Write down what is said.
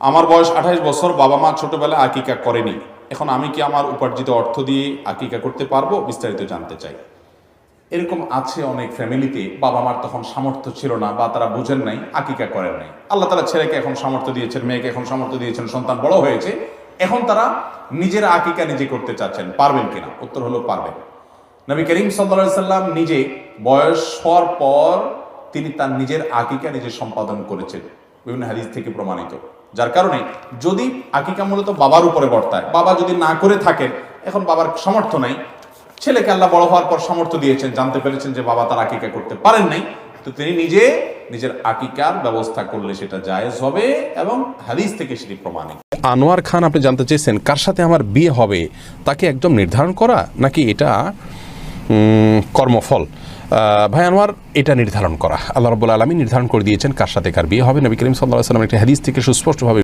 আমার বয়স আঠাইশ বছর, বাবা মা ছোটবেলায় আকিকা করেনি। এখন আমি কি আমার উপার্জিত অর্থ দিয়ে আকিকা করতে পারব? বিস্তারিত জানতে চাই। এরকম আছে অনেক ফ্যামিলিতে, বাবা মার তখন সামর্থ্য ছিল না বা তারা বুঝেন নাই, আকিকা করেন নাই। আল্লাহ তালা ছেলেকে এখন সামর্থ্য দিয়েছেন, মেয়েকে এখন সামর্থ্য দিয়েছেন, সন্তান বড় হয়েছে। এখন তারা নিজের আকিকা নিজে করতে চাচ্ছেন, পারবেন কিনা? উত্তর হলো পারবেন। নবী করিম সাল্লা সাল্লাম নিজে বয়স হওয়ার পর তিনি তার নিজের আকিকা নিজে সম্পাদন করেছেন। বিভিন্ন হাদিস থেকে প্রমাণিত। যার কারণে যদি আকিকা মূলত বাবার উপরে বর্তায়, বাবা যদি না করে থাকেন এখন বাবার সামর্থ্য নাই। ছেলেকে আল্লাহ বড় হওয়ার পর সামর্থ্য দিয়েছেন, জানতে পেরেছেন যে বাবা তার আকিকা করতে পারেন নাই। তো তিনি নিজে নিজের আকিকার ব্যবস্থা করলে সেটা জায়েজ হবে এবং হাদিস থেকে সেটি প্রমাণিত। আনোয়ার খান, আপনি জানতে চেয়েছেন কার সাথে আমার বিয়ে হবে? তাকে একদম নির্ধারণ করা? নাকি এটা কর্মফল। ভাই আনোয়ার, এটা নির্ধারণ করা। আল্লাহ রব্বুল আলমী নির্ধারণ করে দিয়েছেন কার সাথে কার বিয়ে হবে। নবী করিম সাল্লাহ সাল্লাম একটা হাদিস থেকে সুস্পষ্টভাবে